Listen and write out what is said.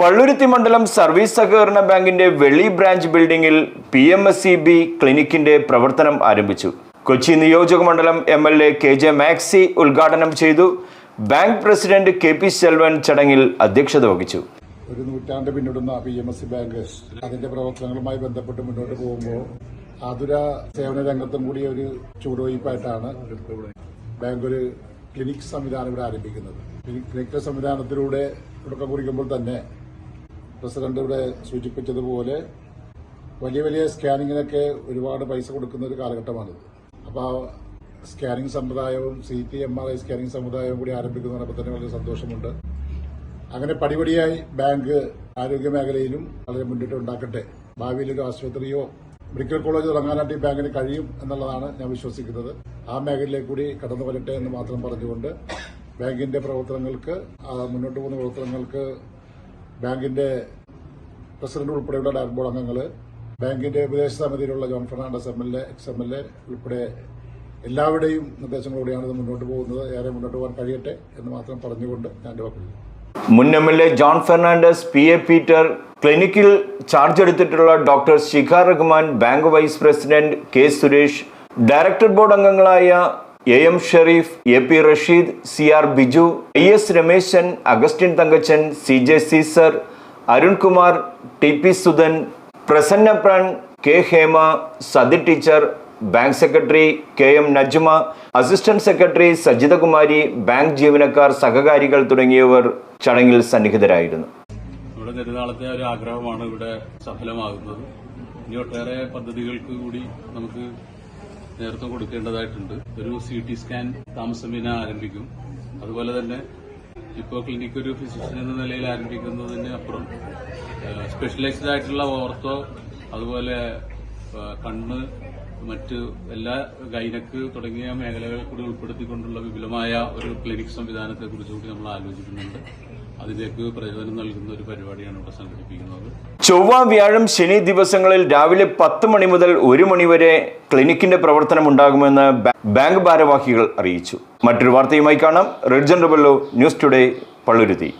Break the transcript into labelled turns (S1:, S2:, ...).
S1: പള്ളുരുത്തി മണ്ഡലം സർവീസ് സഹകരണ ബാങ്കിന്റെ വെള്ളി branch ബിൽഡിംഗിൽ P M S C B ക്ലിനിക്കിന്റെ പ്രവർത്തനം ആരംഭിച്ചു. കൊച്ചി നിയോജക മണ്ഡലം M L A K J Maxy ഉദ്ഘാടനം ചെയ്തു. Bank president K P Selvan ചടങ്ങിൽ അധ്യക്ഷത വഹിച്ചു.
S2: ഒരു നൂറ്റാണ്ട് പിന്നിടുന്ന P M S C bank അതിന്റെ പ്രവർത്തനങ്ങളുമായി ബന്ധപ്പെട്ട് മുന്നോട്ട് പോകുമ്പോൾ ആതുര സേവന രംഗത്തും കൂടി ഒരു ചുവടുവയ്പായിട്ടാണ് ബാങ്ക് ഒരു ക്ലിനിക് സംവിധാനം ഇവിടെ ആരംഭിക്കുന്നത്. ക്ലിനിക് സംവിധാനത്തിലൂടെ തുടക്കം കുറിക്കുമ്പോൾ തന്നെ പ്രസിഡന്റ് ഇവിടെ സൂചിപ്പിച്ചതുപോലെ വലിയ വലിയ സ്കാനിങ്ങിനൊക്കെ ഒരുപാട് പൈസ കൊടുക്കുന്ന ഒരു കാലഘട്ടമാണിത്. അപ്പോൾ scanning സമ്പ്രദായവും C T M R I scanning സമ്പ്രദായവും കൂടി ആരംഭിക്കുന്നതിനപ്പോൾ തന്നെ വളരെ സന്തോഷമുണ്ട്. അങ്ങനെ പടിപടിയായി ബാങ്ക് ആരോഗ്യ മേഖലയിലും വളരെ മുന്നിട്ട് ഉണ്ടാക്കട്ടെ. ഭാവിയിൽ ഒരു ആശുപത്രിയോ മെഡിക്കൽ കോളേജ് തുടങ്ങാനായിട്ട് ഈ ബാങ്കിന് കഴിയും എന്നുള്ളതാണ് ഞാൻ വിശ്വസിക്കുന്നത്. ആ മേഖലയിലേക്ക് കൂടി കടന്നു വരട്ടെ എന്ന് മാത്രം പറഞ്ഞുകൊണ്ട് ബാങ്കിന്റെ പ്രവർത്തനങ്ങൾക്ക് മുന്നോട്ട് പോകുന്ന പ്രവർത്തനങ്ങൾക്ക് ബാങ്കിന്റെ പ്രസിഡന്റ് ഉൾപ്പെടെയുള്ള ഡയറക്ടർ ബോർഡ് അംഗങ്ങൾ ബാങ്കിന്റെ ഉപദേശ സമിതിയിലുള്ള John Fernandez M L A X M L A ഉൾപ്പെടെ എല്ലാവരുടെയും നിർദ്ദേശങ്ങളോടെയാണ് ഇത് മുന്നോട്ട് പോകുന്നത്. ഏറെ മുന്നോട്ട് പോകാൻ കഴിയട്ടെ എന്ന് മാത്രം പറഞ്ഞുകൊണ്ട് ഞാൻ വാക്കുകൾ
S1: മുൻ M L A John Fernandez P A Peter ക്ലിനിക്കിൽ ചാർജ് എടുത്തിട്ടുള്ള doctor Shikha Rahman bank vice president K Suresh director board അംഗങ്ങളായ A M Sharif A P Rasheed C R Biju I S Rameshan Augustine Thankachan C J Caesar Arunkumar T P Sudhan Prasanna Pran K Hema Sathi teacher bank secretary K M Najma assistant secretary Sajithakumari bank ജീവനക്കാർ സഹകാരികൾ തുടങ്ങിയവർ ചടങ്ങിൽ സന്നിഹിതരായിരുന്നു.
S3: നമ്മുടെ നെടുനാളത്തെ ഒരു ആഗ്രഹമാണ് ഇവിടെ സഫലമാകുന്നത്. ഇനി ഒട്ടേറെ പദ്ധതികൾക്ക് കൂടി നമുക്ക് നേതൃത്വം കൊടുക്കേണ്ടതായിട്ടുണ്ട്. ഒരു സി ടി സ്കാൻ താമസമേന ആരംഭിക്കും. അതുപോലെ തന്നെ ഇപ്പോൾ ക്ലിനിക് ഒരു ഫിസിഷ്യൻ എന്ന നിലയിൽ ആരംഭിക്കുന്നതിന് അപ്പുറം സ്പെഷ്യലൈസ്ഡ് ആയിട്ടുള്ള ഓർത്തോ അതുപോലെ കണ്ണ് മറ്റ് എല്ലാ ഗൈനക്ക് തുടങ്ങിയ മേഖലകൾ കൂടി ഉൾപ്പെടുത്തിക്കൊണ്ടുള്ള വിപുലമായ ഒരു ക്ലിനിക് സംവിധാനത്തെ കുറിച്ച് കൂടി നമ്മൾ ആലോചിക്കുന്നുണ്ട്. അതിലേക്ക് പ്രചോദനം നൽകുന്ന ഒരു പരിപാടിയാണ് ഇവിടെ സംഘടിപ്പിക്കുന്നത്.
S1: ചൊവ്വ വ്യാഴം ശനി ദിവസങ്ങളിൽ രാവിലെ പത്ത് മണി മുതൽ ഒരു മണി വരെ ക്ലിനിക്കിന്റെ പ്രവർത്തനം ഉണ്ടാകുമെന്ന് ബാങ്ക് ഭാരവാഹികൾ അറിയിച്ചു. മറ്റൊരു വാർത്തയുമായി കാണാം. Red Rebello news today Palluruthy.